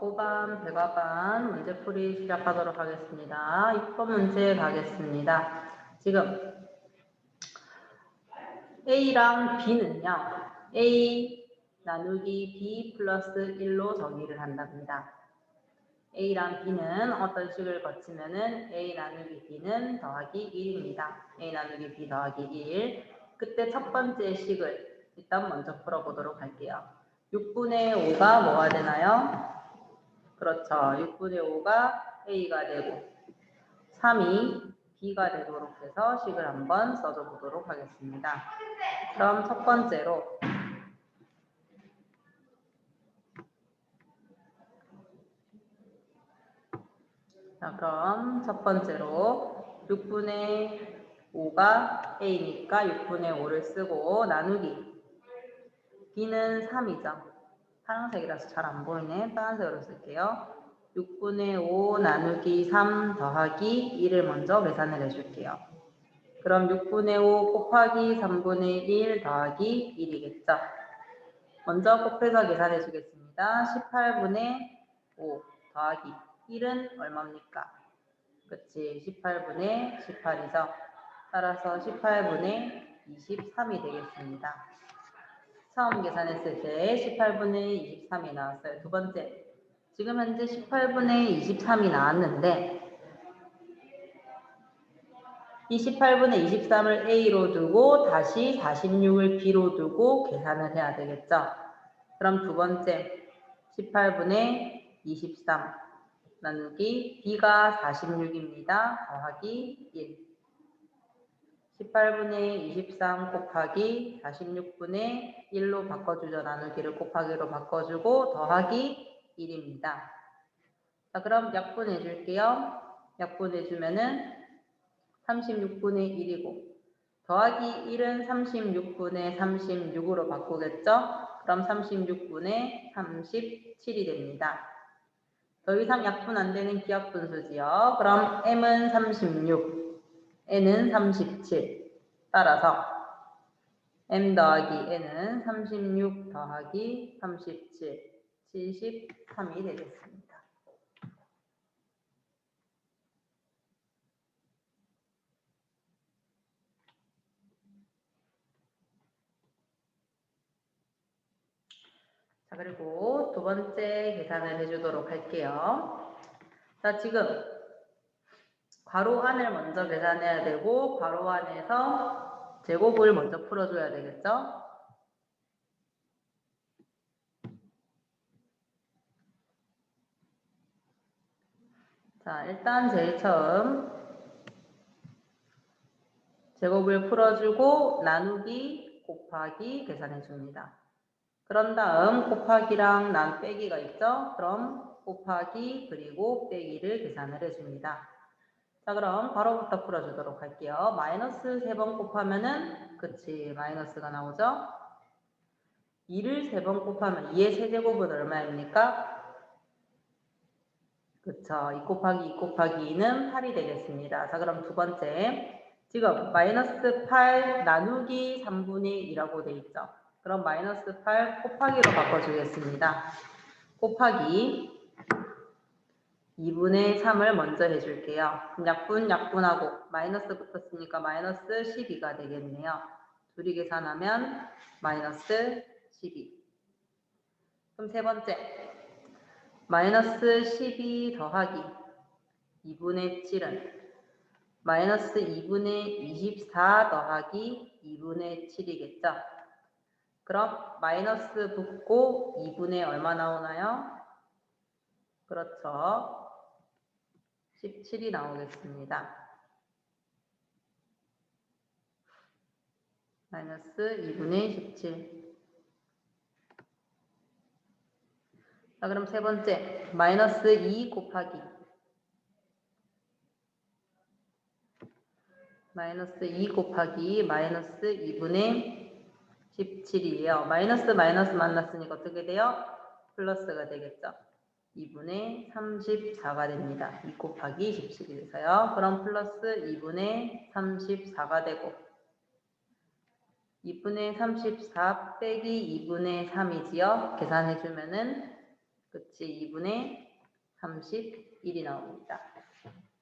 고반, 배가반 문제풀이 시작하도록 하겠습니다. 6번 문제 가겠습니다. 지금 A랑 B는요. A 나누기 B 플러스 1로 정의를 한답니다. A랑 B는 어떤 식을 거치면 은 A 나누기 B는 더하기 1입니다. A 나누기 B 더하기 1. 그때 첫 번째 식을 일단 먼저 풀어보도록 할게요. 6분의 5가 뭐가 되나요? 그렇죠. 6분의 5가 A가 되고 3이 B가 되도록 해서 식을 한번 써줘 보도록 하겠습니다. 그럼 첫 번째로 자, 그럼 첫 번째로 6분의 5가 A니까 6분의 5를 쓰고 나누기 B는 3이죠. 파란색이라서 잘 안 보이네. 빨간색으로 쓸게요. 6분의 5 나누기 3 더하기 1을 먼저 계산을 해줄게요. 그럼 6분의 5 곱하기 3분의 1 더하기 1이겠죠. 먼저 곱해서 계산해 주겠습니다. 18분의 5 더하기 1은 얼마입니까? 그치 18분의 18이죠. 따라서 18분의 23이 되겠습니다. 처음 계산했을 때 18분의 23이 나왔어요. 두 번째, 지금 현재 18분의 23이 나왔는데 이 18분의 23을 A로 두고 다시 46을 B로 두고 계산을 해야 되겠죠. 그럼 두 번째, 18분의 23 나누기 B가 46입니다. 더하기 1. 18분의 23 곱하기 46분의 1로 바꿔주죠. 나누기를 곱하기로 바꿔주고 더하기 1입니다. 자, 그럼 약분해 줄게요. 약분해 주면은 36분의 1이고 더하기 1은 36분의 36으로 바꾸겠죠? 그럼 36분의 37이 됩니다. 더 이상 약분 안 되는 기약분수지요. 그럼 m은 36, n은 37. 따라서 m 더하기 n은 36 더하기 37, 73이 되겠습니다. 자, 그리고 두 번째 계산을 해주도록 할게요. 자, 지금 괄호 안을 먼저 계산해야 되고 괄호 안에서 제곱을 먼저 풀어줘야 되겠죠? 자, 일단 제일 처음 제곱을 풀어주고 나누기 곱하기 계산해 줍니다. 그런 다음 곱하기랑 난 빼기가 있죠? 그럼 곱하기 그리고 빼기를 계산을 해줍니다. 자 그럼 바로부터 풀어주도록 할게요. 마이너스 3번 곱하면은 그치 마이너스가 나오죠. 2를 3번 곱하면 2의 세제곱은 얼마입니까? 그쵸. 2 곱하기 2 곱하기 2는 8이 되겠습니다. 자 그럼 두 번째 지금 마이너스 8 나누기 3분의 2라고 돼 있죠. 그럼 마이너스 8 곱하기로 바꿔주겠습니다. 곱하기 2분의 3을 먼저 해줄게요. 약분, 약분하고 마이너스 붙었으니까 마이너스 12가 되겠네요. 둘이 계산하면 마이너스 12. 그럼 세 번째, 마이너스 12 더하기 2분의 7은 마이너스 2분의 24 더하기 2분의 7이겠죠? 그럼 마이너스 붙고 2분의 얼마 나오나요? 그렇죠. 17이 나오겠습니다. 마이너스 2분의 17. 자, 그럼 세 번째, 마이너스 2 곱하기 마이너스 2 곱하기 마이너스 2분의 17이에요. 마이너스 마이너스 만났으니까 어떻게 돼요? 플러스가 되겠죠. 2분의 34가 됩니다. 2 곱하기 17이 돼서요. 그럼 플러스 2분의 34가 되고 2분의 34 빼기 2분의 3이지요. 계산해주면은 끝이 2분의 31이 나옵니다.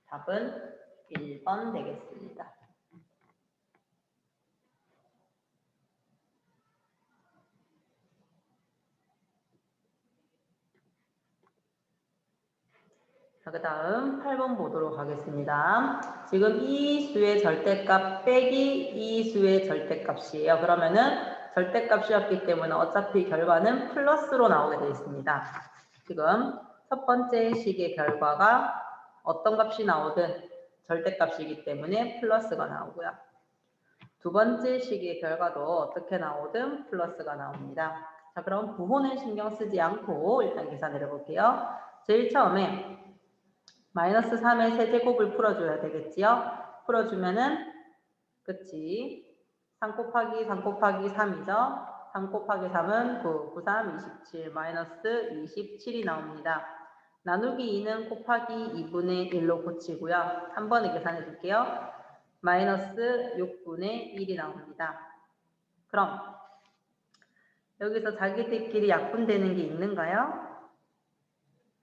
답은 1번 되겠습니다. 자, 그 다음 8번 보도록 하겠습니다. 지금 이 수의 절대값 빼기 이 수의 절대값이에요. 그러면은 절대값이었기 때문에 어차피 결과는 플러스로 나오게 되어 있습니다. 지금 첫 번째 식의 결과가 어떤 값이 나오든 절대값이기 때문에 플러스가 나오고요. 두 번째 식의 결과도 어떻게 나오든 플러스가 나옵니다. 자, 그럼 부호는 신경 쓰지 않고 일단 계산을 해볼게요. 제일 처음에 마이너스 3의 세제곱을 풀어줘야 되겠지요. 풀어주면은 그치 3 곱하기 3 곱하기 3이죠. 3 곱하기 3은 9, 9, 3, 27, 마이너스 27이 나옵니다. 나누기 2는 곱하기 2분의 1로 고치고요. 한 번에 계산해 줄게요. 마이너스 6분의 1이 나옵니다. 그럼 여기서 자기들끼리 약분되는 게 있는가요?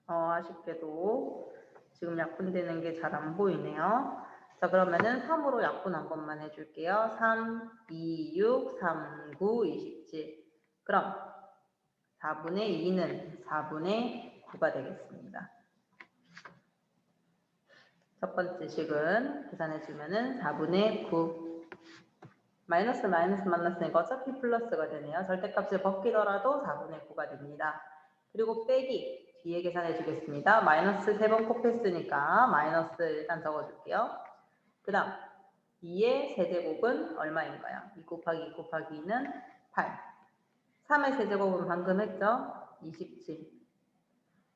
어, 아쉽게도 지금 약분되는 게 잘 안 보이네요. 자, 그러면은 3으로 약분 한 번만 해줄게요. 3, 2, 6, 3, 9, 27. 그럼 4분의 2는 4분의 9가 되겠습니다. 첫 번째 식은 계산해주면은 4분의 9. 마이너스 마이너스 만났으니까 어차피 플러스가 되네요. 절대값을 벗기더라도 4분의 9가 됩니다. 그리고 빼기 뒤에 계산해 주겠습니다. 마이너스 3번 곱했으니까 마이너스 일단 적어줄게요. 그 다음 2의 세제곱은 얼마인가요? 2 곱하기 2 곱하기 2는 8. 3의 세제곱은 방금 했죠? 27.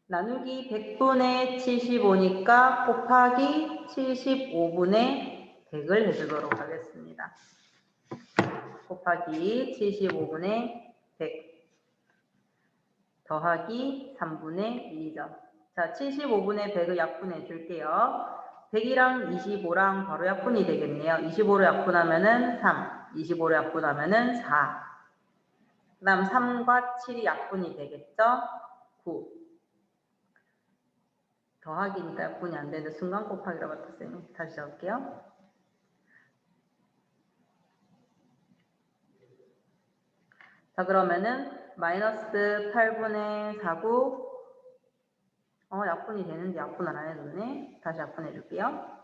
나누기 100분의 75니까 곱하기 75분의 100을 해주도록 하겠습니다. 곱하기 75분의 100 더하기 3분의 1이죠. 자, 75분의 100을 약분해 줄게요. 100이랑 25랑 바로 약분이 되겠네요. 25로 약분하면은 3, 25로 약분하면은 4. 그 다음 3과 7이 약분이 되겠죠? 9. 더하기니까 약분이 안 되는데 순간 곱하기라고 했어요. 다시 적을게요. 자 그러면은 마이너스 8분의 4구 어 약분이 되는데 약분을 안 해줬네. 다시 약분해 줄게요.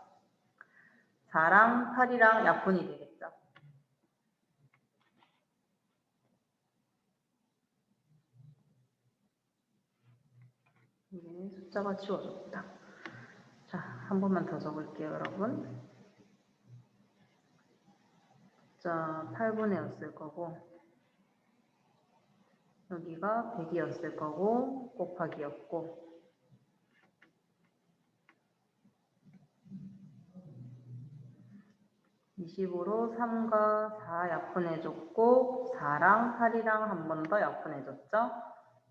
4랑 8이랑 약분이 되겠죠. 이게 숫자가 지워졌다. 자, 한 번만 더 적을게요, 여러분. 자, 8분의 였을 거고, 여기가 100이었을 거고, 곱하기였고, 20으로 3과 4 약분해줬고 4랑 8이랑 한 번 더 약분해줬죠.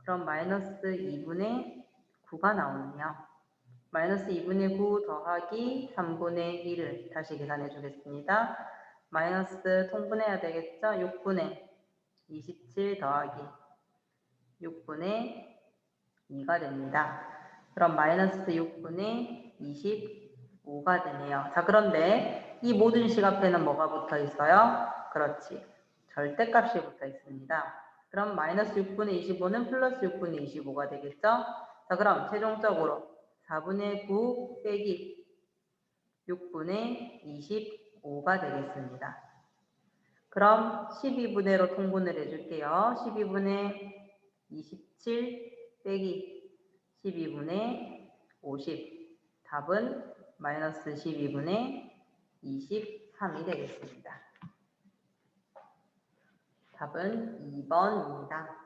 그럼 마이너스 2분의 9가 나오네요. 마이너스 2분의 9 더하기 3분의 1을 다시 계산해 주겠습니다. 마이너스 통분해야 되겠죠? 6분의 27 더하기 6분의 2가 됩니다. 그럼 마이너스 6분의 25가 되네요. 자, 그런데 이 모든 식 앞에는 뭐가 붙어 있어요? 그렇지. 절대값이 붙어 있습니다. 그럼 마이너스 6분의 25는 플러스 6분의 25가 되겠죠? 자, 그럼 최종적으로 4분의 9 빼기 6분의 25가 되겠습니다. 그럼 12분의로 통분을 해줄게요. 12분의 27 빼기 12분의 50. 답은 마이너스 12분의 23이 되겠습니다. 답은 2번입니다.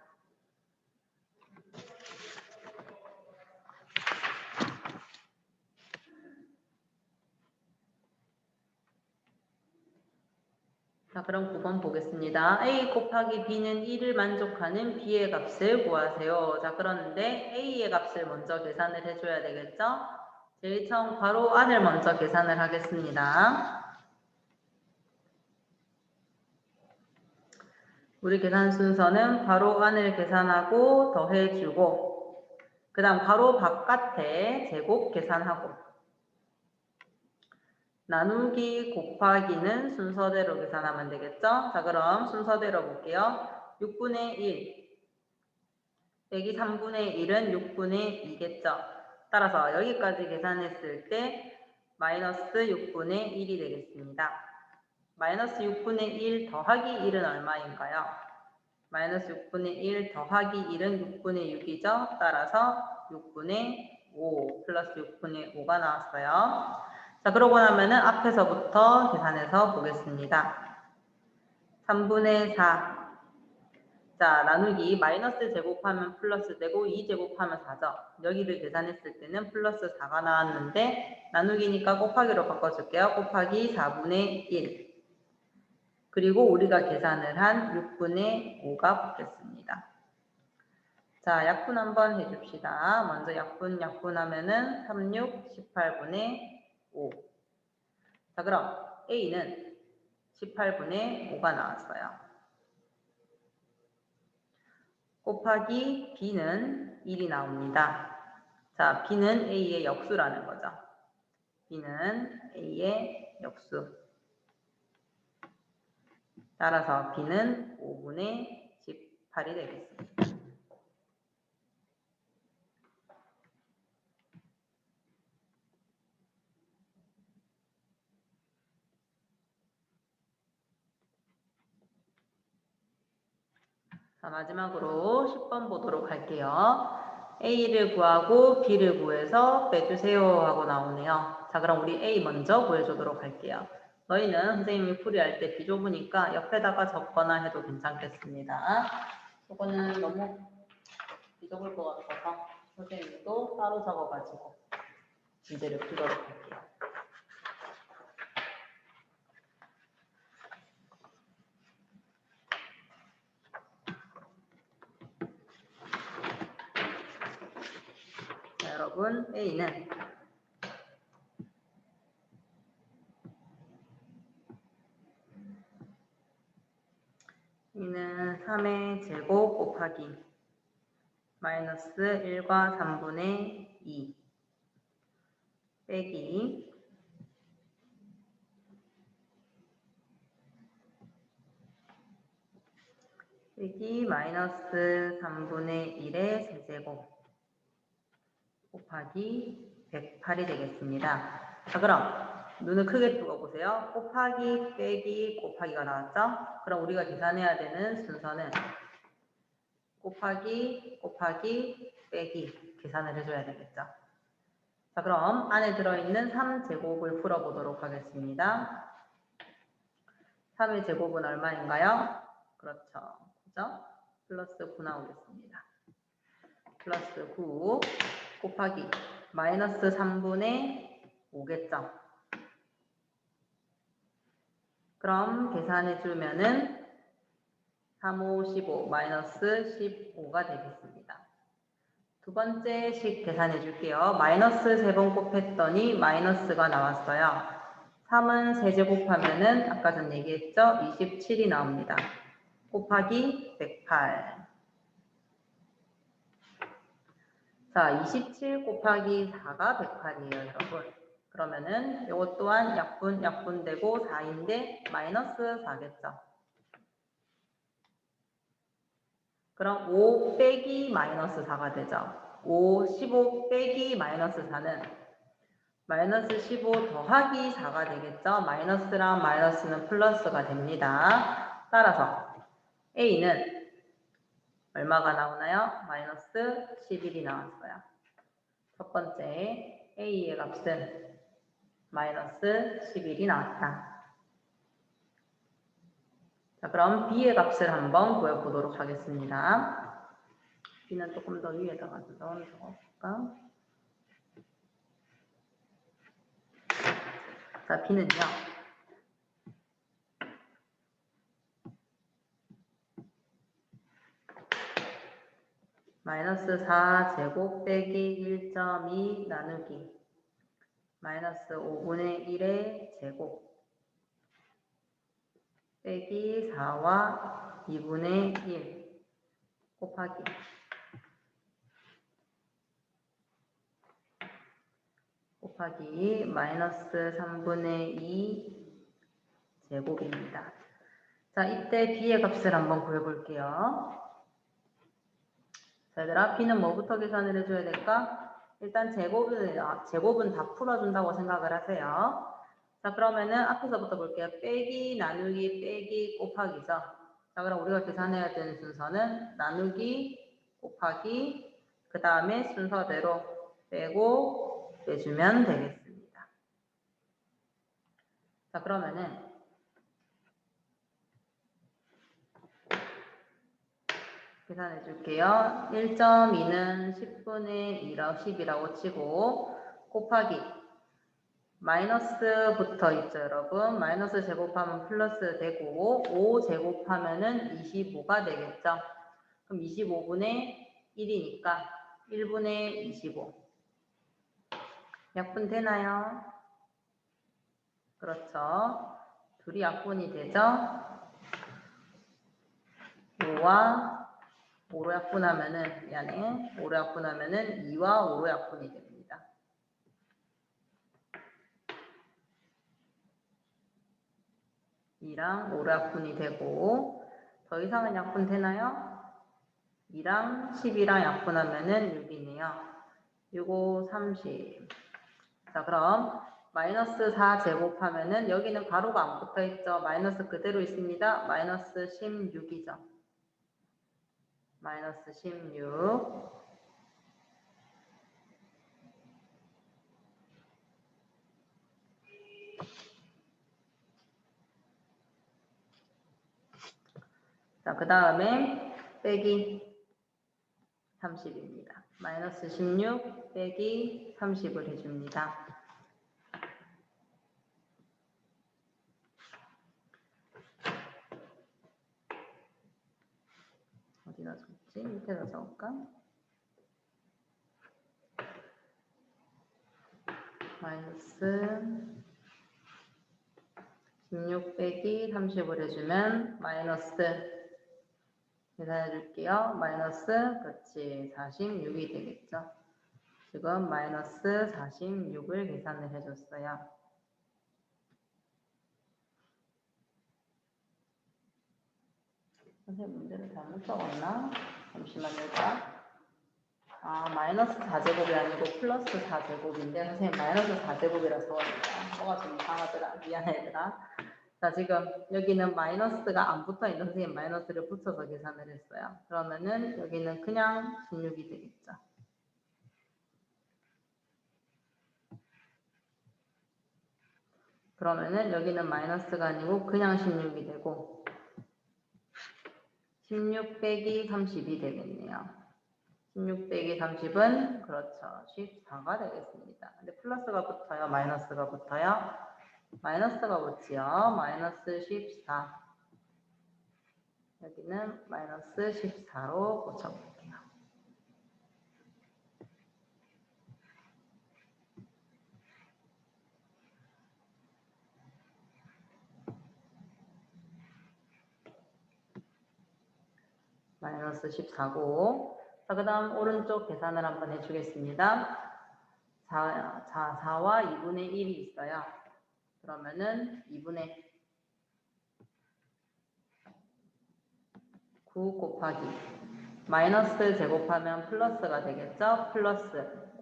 자, 그럼 9번 보겠습니다. A 곱하기 B는 1을 만족하는 B의 값을 구하세요. 자, 그런데 A의 값을 먼저 계산을 해줘야 되겠죠? 제일 처음 괄호 안을 먼저 계산을 하겠습니다. 우리 계산 순서는 괄호 안을 계산하고 더해주고 그 다음 가로 바깥에 제곱 계산하고 나누기 곱하기는 순서대로 계산하면 되겠죠? 자 그럼 순서대로 볼게요. 6분의 1 빼기 3분의 1은 6분의 2겠죠? 따라서 여기까지 계산했을 때 마이너스 6분의 1이 되겠습니다. 마이너스 6분의 1 더하기 1은 얼마인가요? 마이너스 6분의 1 더하기 1은 6분의 6이죠. 따라서 6분의 5 플러스 6분의 5가 나왔어요. 자, 그러고 나면은 앞에서부터 계산해서 보겠습니다. 3분의 4. 자, 나누기 마이너스 제곱하면 플러스 되고 2 제곱하면 4죠. 여기를 계산했을 때는 플러스 4가 나왔는데 나누기니까 곱하기로 바꿔줄게요. 곱하기 4분의 1. 그리고 우리가 계산을 한 6분의 5가 붙겠습니다. 자, 약분 한번 해줍시다. 먼저 약분, 약분 하면은 36, 18분의 5. 자, 그럼 A는 18분의 5가 나왔어요. 곱하기 B는 1이 나옵니다. 자, B는 A의 역수라는 거죠. B는 A의 역수. 따라서 B는 5분의 18이 되겠습니다. 자, 마지막으로 10번 보도록 할게요. A를 구하고 B를 구해서 빼주세요 하고 나오네요. 자, 그럼 우리 A 먼저 구해주도록 할게요. 너희는 선생님이 풀이할 때 비좁으니까 옆에다가 적거나 해도 괜찮겠습니다. 이거는 너무 비좁을 것 같아서 선생님도 따로 적어가지고 문제를 풀도록 할게요. 자, 여러분 A는 이는 3의 제곱 곱하기 마이너스 1과 3분의 2 빼기 빼기 마이너스 3분의 1의 세제곱 곱하기 108이 되겠습니다. 자 그럼 눈을 크게 뜨고 보세요. 곱하기 빼기 곱하기가 나왔죠? 그럼 우리가 계산해야 되는 순서는 곱하기 곱하기 빼기 계산을 해줘야 되겠죠. 자 그럼 안에 들어있는 3제곱을 풀어보도록 하겠습니다. 3의 제곱은 얼마인가요? 그렇죠. 그죠? 플러스 9 나오겠습니다. 플러스 9 곱하기 마이너스 3분의 5겠죠. 그럼 계산해 주면은 3, 5, 15 마이너스 15가 되겠습니다. 두 번째 식 계산해 줄게요. 마이너스 3번 곱했더니 마이너스가 나왔어요. 3은 세제곱하면은 아까 전 얘기했죠? 27이 나옵니다. 곱하기 108. 자, 27 곱하기 4가 108이에요, 여러분. 그러면은 이것 또한 약분, 약분되고 4인데 마이너스 4겠죠. 그럼 5 빼기 마이너스 4가 되죠. 5, 15 빼기 마이너스 4는 마이너스 15 더하기 4가 되겠죠. 마이너스랑 마이너스는 플러스가 됩니다. 따라서 A는 얼마가 나오나요? 마이너스 11이 나왔어요. 첫 번째 A의 값은 마이너스 11이 나왔다. 자, 그럼 B의 값을 한번 구해보도록 하겠습니다. B는 조금 더 위에다가 넣어볼까? 자, B는요. 마이너스 4 제곱 빼기 1.2 나누기 마이너스 5분의 1의 제곱 빼기 4와 2분의 1 곱하기 곱하기 마이너스 3분의 2 제곱입니다. 자, 이때 b의 값을 한번 구해볼게요. 자, 얘들아, b는 뭐부터 계산을 해줘야 될까? 일단 제곱은, 아, 제곱은 다 풀어준다고 생각을 하세요. 자, 그러면은 앞에서부터 볼게요. 빼기, 나누기, 빼기, 곱하기죠. 자, 그럼 우리가 계산해야 되는 순서는 나누기, 곱하기, 그 다음에 순서대로 빼고, 빼주면 되겠습니다. 자, 그러면은 계산해 줄게요. 1.2는 10분의 2라고 10이라고 치고 곱하기 마이너스부터 있죠, 여러분. 마이너스 제곱하면 플러스 되고 5 제곱하면은 25가 되겠죠. 그럼 25분의 1이니까 1분의 25. 약분 되나요? 그렇죠. 둘이 약분이 되죠. 5와 5로 약분하면은 미안해. 5로 약분하면은 2와 5로 약분이 됩니다. 이랑 5로 약분이 되고 더 이상은 약분 되나요? 2랑 10이랑 약분하면은 6이네요. 6, 5, 30. 자, 그럼 마이너스 4 제곱하면은 여기는 가로가 안 붙어 있죠. 마이너스 그대로 있습니다. 마이너스 16이죠. 마이너스 16. 자, 그 다음에 빼기 30입니다. 마이너스 16 빼기 30을 해줍니다. 어디다 적지? 밑에다 적을까? 마이너스 16 빼기 30을 해주면 마이너스 계산해 줄게요. 마이너스 그렇지 46이 되겠죠. 지금 마이너스 46을 계산을 해줬어요. 선생님 문제를 잘못 적었나? 잠시만요. 아 마이너스 4제곱이 아니고 플러스 4제곱인데 선생님 마이너스 4제곱이라 적었네요. 뭐가 좀 이상하더라. 미안해 얘들아. 자 지금 여기는 마이너스가 안 붙어 있는 선생님 마이너스를 붙여서 계산을 했어요. 그러면은 여기는 그냥 16이 되겠죠. 그러면은 여기는 마이너스가 아니고 그냥 16이 되고 16 빼기 30이 되겠네요. 16 빼기 30은 그렇죠. 14가 되겠습니다. 근데 플러스가 붙어요? 마이너스가 붙어요? 마이너스가 붙지요. 마이너스 14. 여기는 마이너스 14로 고쳐볼게요. 마이너스 14고 자, 그 다음 오른쪽 계산을 한번 해주겠습니다. 4, 4, 4와 2분의 1이 있어요. 그러면은 2분의 9 곱하기 마이너스 제곱하면 플러스가 되겠죠? 플러스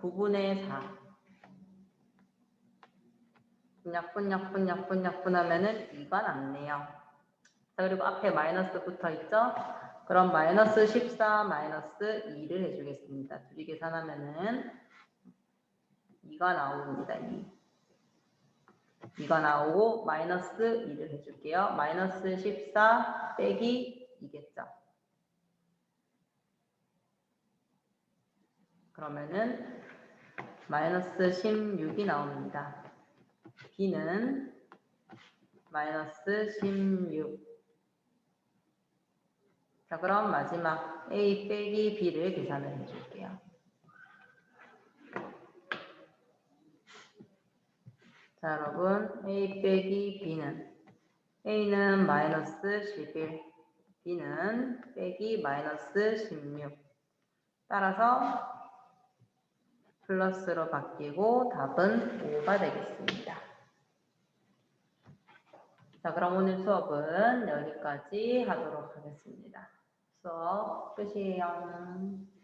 9분의 4 약분 약분 약분 약분 하면은 2가 남네요. 자 그리고 앞에 마이너스 붙어 있죠? 그럼 마이너스 14 마이너스 2를 해주겠습니다. 둘이 계산하면은 2가 나옵니다. 2. 2가 나오고 마이너스 2를 해줄게요. 마이너스 14 빼기 2겠죠. 그러면은 마이너스 16이 나옵니다. b는 마이너스 16 자, 그럼 마지막 A 빼기 B를 계산을 해줄게요. 자, 여러분, A 빼기 B는 A는 마이너스 11, B는 빼기 마이너스 16. 따라서 플러스로 바뀌고 답은 5가 되겠습니다. 자, 그럼 오늘 수업은 여기까지 하도록 하겠습니다. 수업 끝이에요.